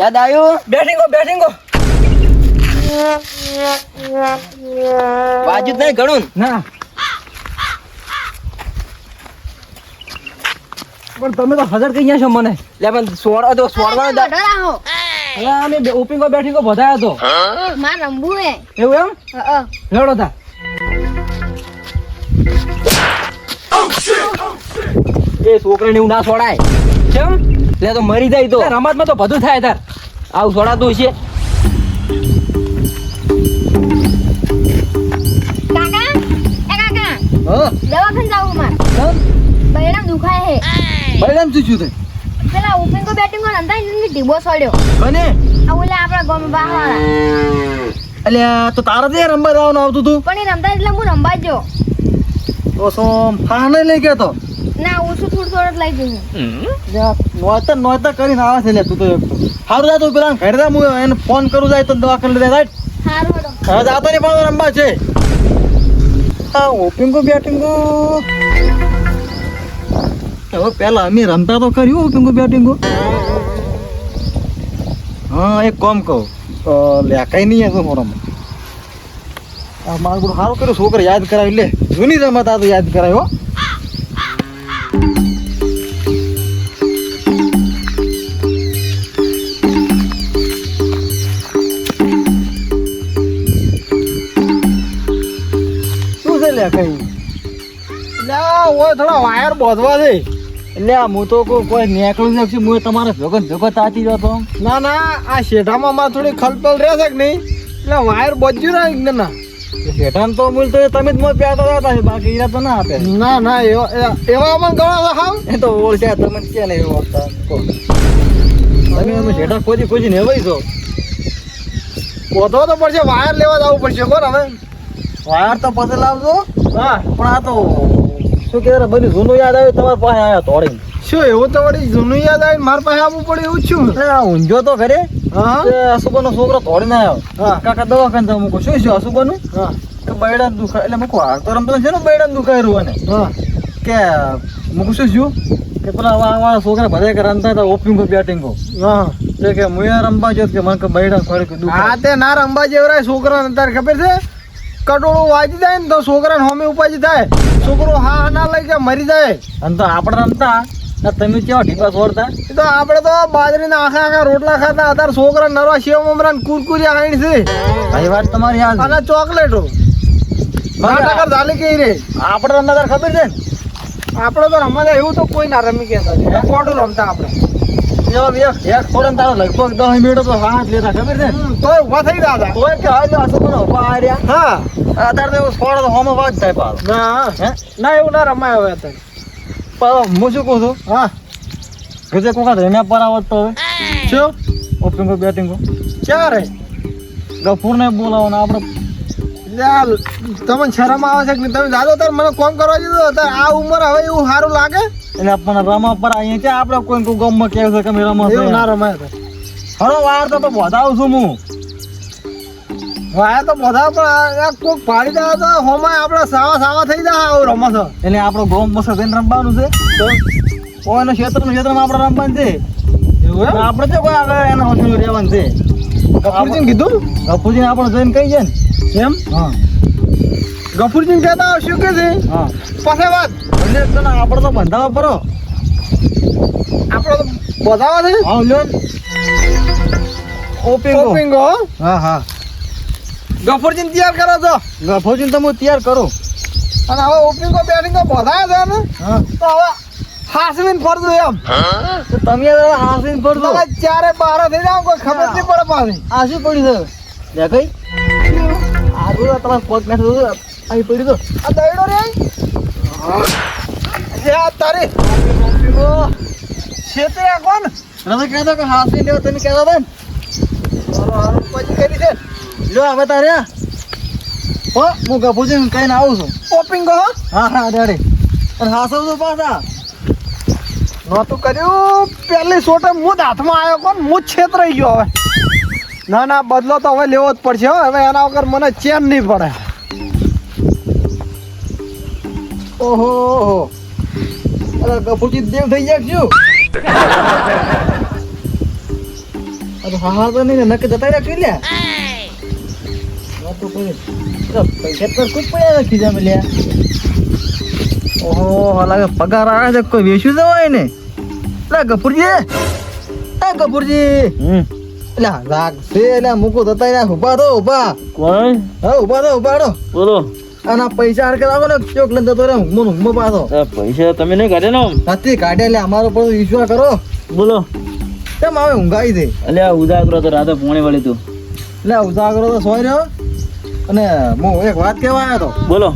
યાદ આવ્યું? બેઠીંગો બેઠીંગો. બાજુ નહીં ઘણું ના. પણ તમે તો હજાર કઈ ગયા છો મને. લે પણ સોળ તો સોળવાનો દા- અમે ઓપિંગો બેઠીંગો બધાયા હતો માર હે. એવું એમ? અ. તા. એ છોકરાને એવું ના છોડાય. કેમ? લે તો મરી જાય તો. રમતમાં તો બધું થાય તાર. આવું છોડાતું છે. કાકા એ કાકા હા? દવાખાને જાવું માર. બૈરામ દુખાય હે. બૈરામ શું થયું તે પેલા ઉપેન્કો બેટિંગમાં રમતા એને ઢીબો સડ્યો. કને? આ ઓલા આપણા ગામ બહાર અલ્યા તો તારે રમવા જવાનું આવતું તું? પણ એ રમતા એટલે હું રમવા જ જો તો શું ફાને લઈ ગયો તો? ના ઓછું થોડું થોડું લઈ જઉં નોતર નોતર કરીને આવે છે લે તું તો એક સારું જા તું પેલા ઘરે જા હું એને ફોન કરું જાય તો દવાખાને લઈ જાય. સારું હવે જાતો નહીં પણ રમવા છે. હા ઓપિંગો બેટિંગો હવે પેલા અમે રમતા તો કર્યું ઓપિંગો બેટિંગો હા એક કોમ કહું. તો લે કઈ નહીં હતું મોરમ. આ મારું બધું સારું કર્યું છોકરા યાદ કરાવી લે. જૂની રમત આ તો યાદ કરાવી લે કઈ? એટલે ઓય થોડા વાયર બોધવા છે એટલે હું તો કોઈ નીકળું નથી હું તમારે ભેગો ને ભેગો તાતી જતો ના ના આ શેઠામાં મારે થોડી ખલપલ રહેશે કે નહીં? એટલે વાયર બોધ્યું ના ના શેઠાન તો મૂળ તો તમે જ મોં પ્યાતા હતા બાકી ઈરા તો ના આપે. ના ના એવા અમને ગણા હાવ. એ તો ઓળખ્યા તમે કે ને એવું તમે અમે શેઠા ખોજી ખોજી ને છો. પોતો તો પડશે વાયર લેવા જવું પડશે કોણ વાયર તો પછી લાવજો. હા. પણ આ તો શું કે બધું જૂનું યાદ આવ્યું તમારા પાસે આયા તોડી શું એવું તો વળી જૂનું યાદ આવી મારા પાસે આવવું પડે એવું છું? ઊંઝો તો ઘરે અસુબાનો છોકરો તોડીને આવ્યો કાકા દવાખાને તો મૂકો. શું શું અસુબાનું નું બૈડા દુખાય એટલે મૂકો. હાલ તો રમતો છે ને બૈડા દુખાય રહ્યું અને કે મૂકું શું છું કે પેલા આવા છોકરા ભલે કે રમતા હતા ઓપિંગો બેટિંગો. એટલે કે મુએ રમવા જો કે મને બૈડા કે હા તે ના રમવા જેવરાય છોકરા તારે ખબર છે? કટોળું વાજી જાય ને તો છોકરાને હોમી ઉપાજી થાય. છોકરો હા ના લઈ કે મરી જાય. અને તો આપણે રમતા તમે કેવા ઢીપા છોડતા? એ તો આપણે તો બાજરીના આખા આખા રોટલા ખાતા અત્યારે છોકરા નરવા શિવ મમરા કુરકુરી આણી છે. આ વાત તમારી અને ચોકલેટો. નાટકર ઝાલી કે રે. આપણે રમતા ખબર છે ને? આપણે તો રમતા એવું તો કોઈ ના રમી ગયા કોટું રમતા આપણે. એવા બે એક ને તારો લગભગ દસ મિનિટ તો હાથ લેતા ખબર છે? ઊભા થઈ ગયા હતા. તોય કે હાલ આસો પણ ઊભા આ હા. અત્યારે તો છોડે તો હોમો વાગ થાય પાછો. ના હે. ના એવું ના રમાય હવે અત્યારે. પણ હું શું કહું છું? હા. ગજે કોકા રમ્યા પર આવત તો હવે. શું? ઓપનિંગો બેટિંગ ક્યારે? ગફૂરને બોલાવો ને આપણે તમને શરમ આવે છે કે તમે દાદો તાર મને કોમ કરવા દીધો. તાર આ ઉંમર હવે એવું સારું લાગે? એટલે પણ રમા પર અહીંયા છે આપણે કોઈ કોઈ ગામમાં કહેવું છે કે અમે રમા એવું ના રમાય તો હરો વાર તો વધાવું છું હું. વાયા તો બધા પણ આ પાડી દેવા તો હોમાં આપણે સાવા સાવા થઈ જાય આવું રમા છો એટલે આપણો ગોમ મસ્ત થઈને રમવાનું છે. તો ઓયનો ક્ષેત્રનું ક્ષેત્રમાં આપણે રમવાનું છે. એવું આપણે તો કોઈ આગળ એના હોસ્ટેલ રહેવાનું છે. ગફુરજીને કીધું? ગફુરજીને આપણે જોઈને કહી જાય ને. એમ? હા. ગફુરજીને કહેતા શું કે છે? હા. પાસે વાત. એટલે તને આપણે તો બંધાવા પરો આપણે તો બધાવા છે? હા લ્યો ને. ઓપિંગો હો. હા. હા ગફુરજીને તૈયાર કરો છો? ગફુરજીને તો હું તૈયાર કરું. અને હવે ઓપિંગો બેટિંગો બધા છે ને? હા. તો હવે હાસવીને ફરજો એમ. તો તમે હાસીને ફરજો. તમે ચારે બાર થઈ જાવ કોઈ ખબર નહીં પડે પાછી. આ શું પડ્યું છે? લે કઈ આગળ તમારે પગ નાખી દો અહીં પડ્યું તો આ દઈડો રે. જે આ તારી આ કોણ? તમે કહેતા કે હાસી લેવો તમે કહેતા બેન ને. પછી કરી છે. લો હવે તારે. હો હું ગભુજી કહીને આવું છું. પોપિંગ કહો. હા હા રેડી અને હાસવ તો પાછા. નહોતું કર્યું. પહેલી સોટે હું જ હાથમાં આવ્યો કોણ? હું જ છેતરાઈ ગયો હવે. ના ના બદલો તો હવે લેવો જ પડશે હો. હવે એના વગર મને ચેન નહીં પડે. ઓહો અરે ગફુજી દેવ થઈ જાય છું? અરે હા હા તો નહીં નક્કી જતા રહ્યા કરી લ્યા? તો કોઈ પૈસા તો ખૂબ પડ્યા નથી ખીજા લ્યા. ઓહો લાગે પગાર આવે છે કોઈ વેચ્યું તો હોય ને? લે કપૂરજી. એ કપૂરજી. હમ. એટલે રાગ એટલે મૂકો જતા રહ્યા ઊભા તો ઊભા. કોણ? હા ઊભા તો ઊભા બોલો. આના પૈસા હરકે લાવો ને ચોક લઈને જતો રહે ઊંઘમાં ને ઊંઘમાં પાછો. પૈસા તમે નહીં કાઢે ને નથી કાઢે એટલે અમારો પર વિશ્વાસ કરો. બોલો. તેમ આવે ઊંઘાઈ દે? એટલે ઉદાગરો તો રાતે પોણે વળી તું. એટલે ઉદાગરો તો સોય રહ્યો. અને હું એક વાત કહેવા આવ્યો તો. બોલો.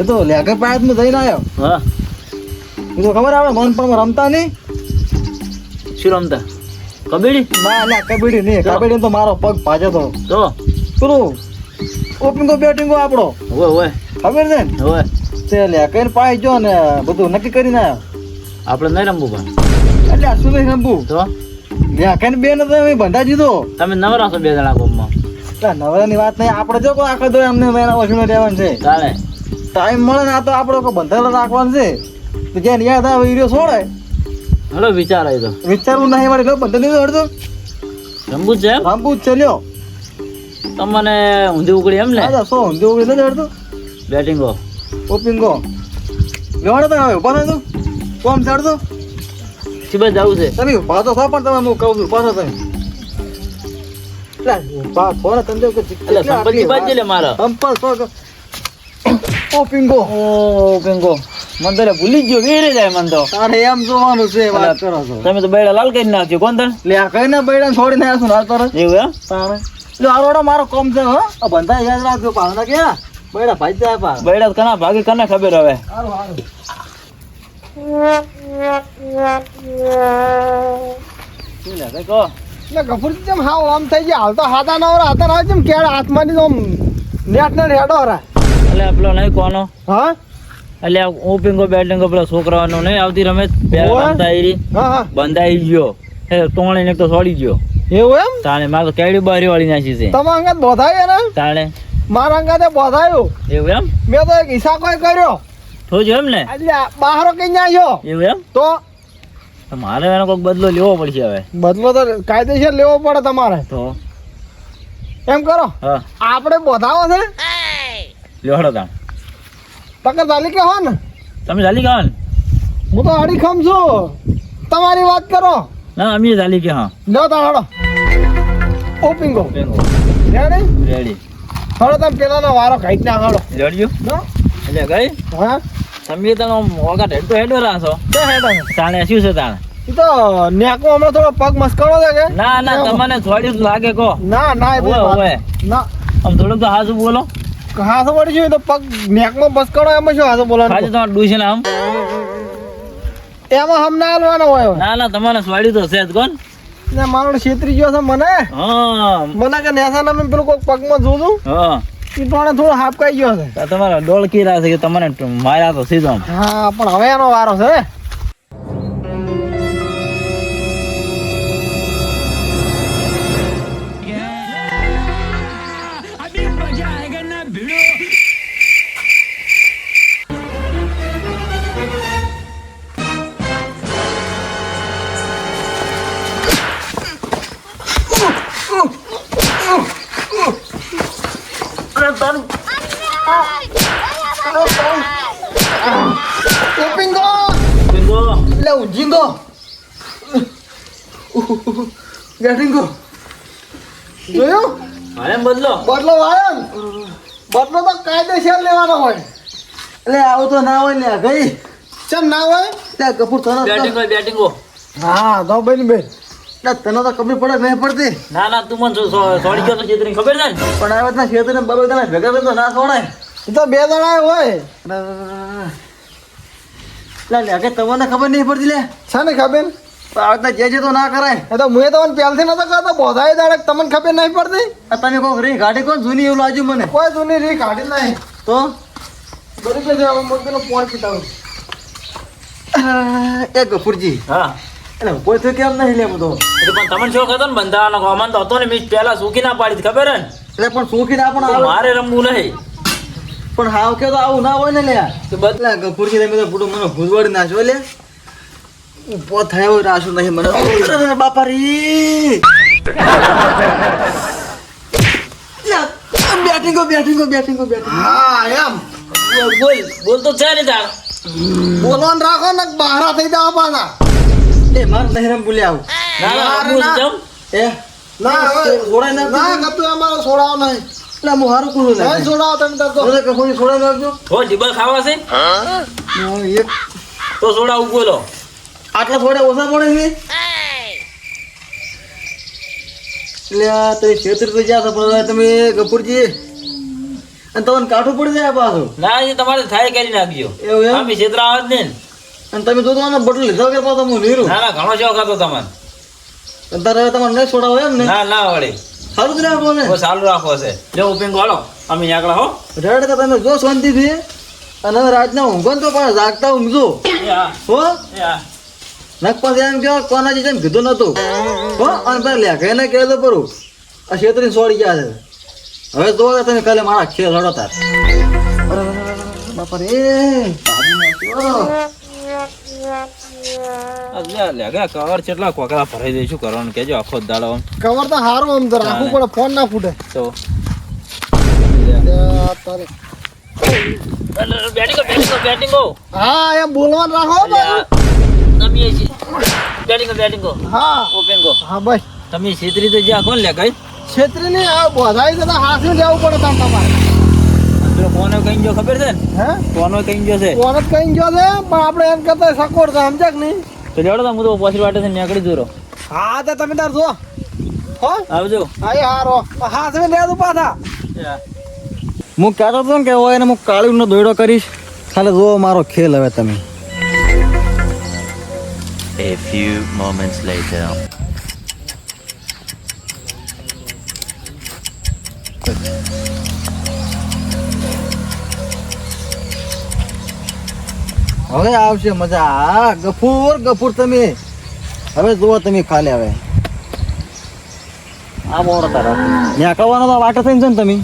એ તો લેગર પાયતમાં જઈને આવ્યો. હા. એ તો ખબર આવે મન પણ રમતા નહીં? શું રમતા? કબડ્ડી? ના ના કબડ્ડી નહીં. કબડ્ડી તો મારો પગ ભાજે તો. તો? પેલું ઓપનિંગો બેટિંગો આપણો. ઓય ઓય ખબર છે ને? ઓય તે લેકર પાય જો ને બધું નક્કી કરીને આવ્યો. આપણે નહીં રમવું પણ. એટલે શું નહીં રમવું? તો? લેકર બે ને તમે અમે બંધા દીધો. તમે નવરા છો બે જણા ગોમમાં. નવરાની વાત નહીં આપણે જો કોઈ આખો દો એમને મેરા વસમાં રહેવાનું છે. ચાલે. ટાઈમ મળે ને આ તો આપણે કોઈ બંધાયેલો રાખવાનું છે. તો જેને યાદ આવે હીરો છોડે. હલો વિચાર આવી તો વિચારવું નહીં મારે એટલે બંધા નહીં હડતો રમવું જ છે એમ? રામપુર ચલ્યો તમને ઊંધી ઉકળી એમ ને? હા સો ઊંધી ઉકળી નથી અડધો? બેટિંગો. ઓપિંગો. લેવાડો તો હવે ઊભા થાય તું? કોમ ચડતો શીબે જવું છે. તમે ઊભા તો પણ તમે હું કહું છું ઊભા થા તમે. ઊભા થો ને તમે કે એટલે સંપત્તિ બાજુ લે મારા. સંપલ સો કે પિંગો. ઓ પિંગો. મન તો ભૂલી ગયો વેરે જાય મન તો. તારે એમ જોવાનું છે વાત કરો છો. તમે તો બેડા લાલ કરી નાખ્યો. કોણ તને? લે આ કઈ ના બૈડા છોડી છું હાલ તરત એવું એમ? તારે. લે આરોડો મારો કોમ છે હો. આ બંધા યાદ રાખજો પાવના કે બૈડા ભાઈ જાય પા બેડા કના ભાગે કને ખબર હવે? હારું હારું. એટલે ગફુરજી જેમ હાવ આમ થઈ ગયા. હાલ તો હાથા નવરા હતા ના જેમ કેળ હાથમાં આમ નેટ ને રેડો હરા એટલે પેલો નહીં કોનો? હા? એટલે હું પિંગો બેટિંગ પેલો છોકરાઓનો નહીં આવતી હા હા. બંધાઈ ગયો. એ તોણીને તો છોડી ગયો. એવું એમ? તાણે મારે તો કેડી બારી વાળી નાખી છે. તમારા અંગત બોધાય ને તાણે? મારા અંગાતે બોધાયું. એવું એમ? મેં તો એક હિસાબ કોઈ કર્યો. થોજો એમ ને? એટલે બહાર કઈ આવ્યો એવું એમ? તો? તો મારે એનો કોઈક બદલો લેવો પડશે હવે. બદલો તો કાયદેસર લેવો પડે તમારે. તો? એમ કરો. આપણે બોધાવો છે? લેવડો તા પકડ ચાલી કે હો ને તમે ચાલી ગયા ને હું તો અડીખમ છું. તમારી વાત કરો. ના અમે ચાલી કે હા. લો તા હડો. ઓપિંગો રેડી? રેડી. હડો તમે પેલાનો વારો કાઢી ના હડો. રેડ્યો એટલે ગઈ? હા? તમે તો વગર હેડ હેડો રાસો તો હેડો. તાણે શું છે તાણે? તો નેકો હમણાં થોડો પગ મસ્કડો છે કે? ના ના તમને થોડી લાગે કહો. ના ના એ. ના. આમ થોડુંક તો હાજુ બોલો. હાથો પડી ગયું તો પગ નેકમાં બસકડો એમાં શું હાથો બોલાવો બોલવાનું તમારે ડૂસે આમ. એમાં હમ ના હાલવાનો હોય ના ના તમારે સ્વાડ્યું તો છે જ કોણ? ને મારો છેતરી ગયો છે મને. હા. મને કે નેસા નામે પેલું કોઈક પગમાં જોઉં છું હા. એ પણ થોડો હાપકાઈ ગયો છે. તમારા ડોળ કીરા છે કે તમને માર્યા તો સીધો હા પણ હવે એનો વારો છે. ગેટિંગો જોયું? એમ બદલો. બદલો વાળો ને બદલો તો કાયદેસર લેવાનો હોય. એટલે આવું તો ના હોય ને ગઈ. ચમ ના હોય? ત્યાં કપૂર તરત બેટિંગ હોય બેટિંગો હા. તો બેન બેન. તને તો ખબર પડે નહીં પડતી. ના ના તું મને સોડી ગયો તો ચેતરી ખબર છે પણ આવે ત્યાં ખેતર ને બરોબર તને ભેગા તો ના છોડાય એ તો બે દણા હોય. લે લે કે તમને ખબર નહીં પડતી લે. છે ને ખબર? આવતા જે જે તો ના કરાય એ તો મુએ તમને પહેલથી નતો કહેતો બોધાય દાડે તમને ખબર નહીં પડતી? આ તમે કોક રી ગાડી કોણ જૂની એવું લાગ્યું મને? કોઈ જૂની રી નહીં. તો? બરી કે પોણ પીટાવું એ ગફુરજી હા. એટલે કોઈ તો કેમ નહીં લેવું તો? એટલે પણ તમને ને બંધાવાનો અમન તો હતો ને મેં પહેલા સૂકી ના પાડી ખબર ને? એટલે પણ સુખી ના પણ મારે રમવું નહીં. પણ હાવ કે તો આવું ના હોય ને લે તો બદલા ગફુરજી તમે તો પૂરું મને ભૂજવાડી નાખ્યો લે ઊભો થયો રાશુ નહીં મને બાપા રી બેટિંગો બેટિંગો બેટિંગો બેટિંગ હા એમ? બોલ બોલ. બોલ તો છે ને તાર. બોલવાનું રાખો ને બહારા થઈ જાવ પાછા. એ માર નહીં રમ ભૂલી આવું. ના ના ના, બોલ એ? ના છોડાઈ નાખજો. ના ગતું અમારો છોડાવો નહીં. એટલે હું હારું કરું નહીં છોડાવો તમે તો નાખજો. હો ડીબલ ખાવા છે? હું એક. તો સોડા બોલો. આટલા થોડા ઓછા પડે છે? એટલે તમે છેતરી તો જ્યાં પણ તમે કપૂરજી અને તમને કાઠું પડી જાય પાછું. ના એ તમારે થાય કરી નાખજો. એવું એમ? અમે છેતરા આવે જ નહીં અને તમે જોતો આનો બટલો લીધો કે પાછો હું નીરું? ના ના ઘણો શોખ હતો તમારે. અત્યારે તમારે નહીં છોડાવો એમ ને? ના ના વળી. સારું જ રાખો ને. સારું રાખો છે. જો ઉપિંગ વાળો અમે નીકળા હો. રેડ કે તમે જો શાંતિથી. અને રાતના ઊંઘો તો પણ જાગતા ઊંઘજો. હા. હો નકપાસ એમ કહો કોના જે કીધું નતું. હો અને તારે લેખાય ને કહેતો પરું આ છેતરી સોડી ગયા છે. હવે તો તમે કાલે મારા ખેલ હડો તાર. બાપા રે કવર કેટલા કોકરા ભરાઈ દઈશું કરવાનું? કેજો આખો દાડો કવર તો સારું આમ તો રાખવું પડે ફોન ના ફૂટે. તો? આ તારે. બેટિંગો બેટિંગો બેટિંગો. હા એમ બોલવાનું રાખો બાજુ. તમે બેટિંગો બેટિંગો હા. હા ભાઈ. તમે છેતરી તો જ્યાં કોણ લે કઈ? છેતરી ની આ બોધાઈ જતા હાથમાં લેવું પડે તાર તમારે. પેલો કોનો કઈ જો ખબર છે ને? હે? કોનો કઈ જો છે? જ કઈ ગયો છે પણ આપણે એમ કરતા સકોડ છે સમજ્યા કે નહીં. તો લેવડો તો હું તો પાછી વાટે છે નીકળી હા તો તમે તાર જો હો? આવજો. હારો. હાથ હારો લે લેવું પાછા. હું કહેતો હતો ને કે હોય એને હું કાળીનો દોયડો કરીશ. ખાલી જો મારો ખેલ હવે તમે. A few moments later. હવે આવશે મજા. હા ગફૂર ગફૂર તમે. હવે જુઓ તમે ખાલી હવે. આ બોર તારા ત્યાં કવાનો તો વાટે થઈને છે ને તમે?